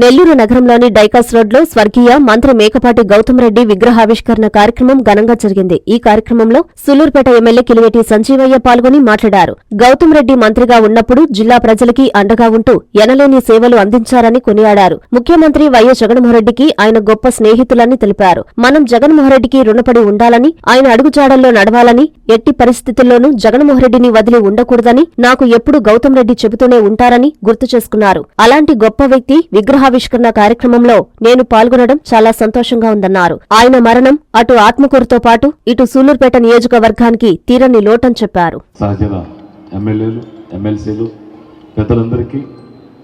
నెల్లూరు నగరంలోని డైకాస్ రోడ్లో స్వర్గీయ మంత్రి మేకపాటి గౌతమ్ రెడ్డి విగ్రహావిష్కరణ కార్యక్రమం ఘనంగా జరిగింది. ఈ కార్యక్రమంలో సులూర్పేట ఎమ్మెల్యే కిలివేటి సంజీవయ్య పాల్గొని మాట్లాడారు. గౌతమ్ రెడ్డి మంత్రిగా ఉన్నప్పుడు జిల్లా ప్రజలకి అండగా ఉంటూ ఎనలేని సేవలు అందించారని కొనియాడారు. ముఖ్యమంత్రి వైఎస్ జగన్మోహన్రెడ్డికి ఆయన గొప్ప స్నేహితులని తెలిపారు. మనం జగన్మోహన్రెడ్డికి రుణపడి ఉండాలని ఆయన అడుగుజాడల్లో నడవాలని ఎట్టి పరిస్థితుల్లోనూ జగన్మోహన్రెడ్డిని వదిలి ఉండకూడదని నాకు ఎప్పుడు గౌతమ్ రెడ్డి చెబుతూనే ఉంటారని గుర్తు చేసుకున్నారు. అలాంటి గొప్ప వ్యక్తి విగ్రహ విగ్రహావిష్కరణ కార్యక్రమంలో నేను పాల్గొనడం చాలా సంతోషంగా ఉందన్నారు. ఆయన మరణం అటు ఆత్మకూరుతో పాటు ఇటు సూలూరుపేట నియోజకవర్గానికి తీరని లోటని చెప్పారు. ఎమ్మెల్యేలు ఎమ్మెల్సీలు పెద్దలందరికీ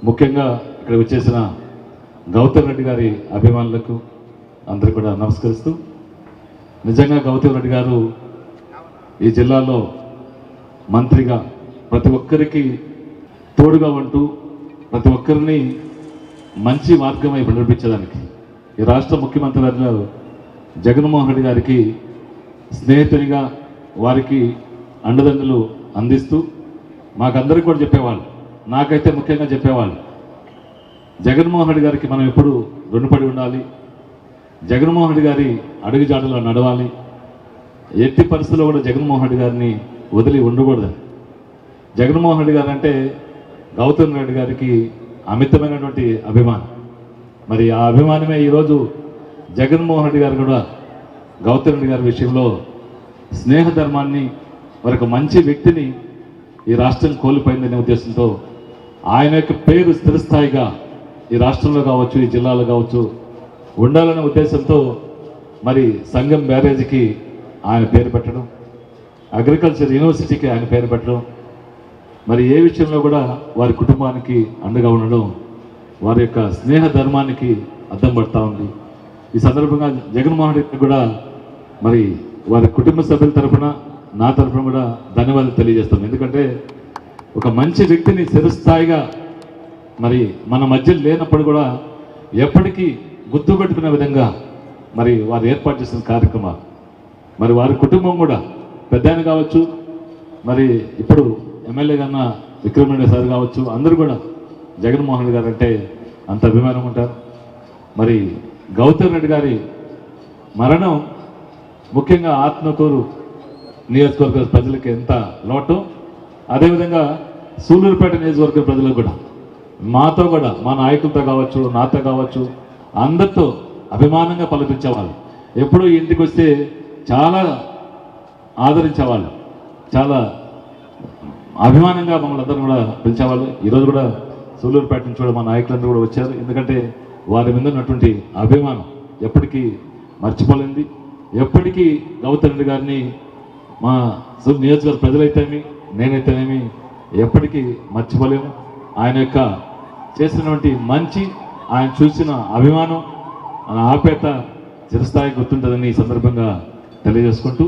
ముఖ్యంగా ఇక్కడ వచ్చేసిన గౌతమ్ రెడ్డి గారి అభిమానులకు అందరూ కూడా నమస్కరిస్తూ నిజంగా గౌతమ్ రెడ్డి గారు ఈ జిల్లాలో మంత్రిగా ప్రతి ఒక్కరికి తోడుగా ఉంటూ ప్రతి ఒక్కరిని మంచి మార్గమై వైపు నడిపించడానికి. ఈ రాష్ట్ర ముఖ్యమంత్రి గారిలో జగన్మోహన్ రెడ్డి గారికి స్నేహితునిగా వారికి అండదండలు అందిస్తూ మాకందరికి కూడా చెప్పేవాళ్ళు. నాకైతే ముఖ్యంగా చెప్పేవాళ్ళు. జగన్మోహన్ రెడ్డి గారికి మనం ఎప్పుడు రుణపడి ఉండాలి. జగన్మోహన్ రెడ్డి గారి అడుగుజాడలో నడవాలి. ఎట్టి పరిస్థితుల్లో కూడా జగన్మోహన్ రెడ్డి గారిని వదిలి ఉండకూడదు. జగన్మోహన్ రెడ్డి గారు అంటే గౌతమ్ రెడ్డి గారికి అమితమైనటువంటి అభిమానం. మరి ఆ అభిమానమే ఈరోజు జగన్మోహన్ రెడ్డి గారు కూడా గౌతమ్ రెడ్డి గారి విషయంలో స్నేహధర్మాన్ని మరొక మంచి వ్యక్తిని ఈ రాష్ట్రం కోల్పోయిందనే ఉద్దేశంతో ఆయన యొక్క పేరు స్థిరస్థాయిగా ఈ రాష్ట్రంలో కావచ్చు ఈ జిల్లాలో కావచ్చు ఉండాలనే ఉద్దేశంతో మరి సంఘం బ్యారేజీకి ఆయన పేరు పెట్టడం అగ్రికల్చర్ యూనివర్సిటీకి ఆయన పేరు పెట్టడం మరి ఏ విషయంలో కూడా వారి కుటుంబానికి అండగా ఉండడం వారి యొక్క స్నేహ ధర్మానికి అద్దం పడతా ఉంది. ఈ సందర్భంగా జగన్మోహన్ రెడ్డి కూడా మరి వారి కుటుంబ సభ్యుల తరఫున నా తరఫున కూడా ధన్యవాదాలు తెలియజేస్తాం ఎందుకంటే ఒక మంచి వ్యక్తిని చిరస్థాయిగా మరి మన మధ్య లేనప్పుడు కూడా ఎప్పటికీ గుర్తుపెట్టుకునే విధంగా మరి వారు ఏర్పాటు చేసిన కార్యక్రమాలు. మరి వారి కుటుంబం కూడా పెద్ద కావచ్చు మరి ఇప్పుడు ఎమ్మెల్యే కన్నా విక్రమరెడ్డి సార్ కావచ్చు అందరూ కూడా జగన్మోహన్ రెడ్డి గారు అంటే అంత అభిమానం ఉంటారు. మరి గౌతమ్ రెడ్డి గారి మరణం ముఖ్యంగా ఆత్మకూరు నియోజకవర్గ ప్రజలకి ఎంత లోటు అదేవిధంగా సూలూరుపేట నియోజకవర్గ ప్రజలకు కూడా మాతో కూడా మా నాయకులతో కావచ్చు నాతో కావచ్చు అందరితో అభిమానంగా పలకరించేవాళ్ళు. ఎప్పుడూ ఇంటికి వస్తే చాలా ఆదరించేవాళ్ళు చాలా అభిమానంగా మమ్మల్ని అందరం కూడా పిలిచేవాళ్ళు. ఈరోజు కూడా సూళ్ళూరుపేట నుంచి కూడా మా నాయకులందరూ కూడా వచ్చారు. ఎందుకంటే వారి మీద ఉన్నటువంటి అభిమానం ఎప్పటికీ మర్చిపోలేంది ఎప్పటికీ గౌతమ్ రెడ్డి గారిని మా సు- నియోజకవర్గ ప్రజలైతేమి నేనైతేనేమి ఎప్పటికీ మర్చిపోలేము. ఆయన యొక్క చేసినటువంటి మంచి ఆయన చూసిన అభిమానం ఆయన ఆపేత చిరస్థాయి గుర్తుంటుందని ఈ సందర్భంగా తెలియజేసుకుంటూ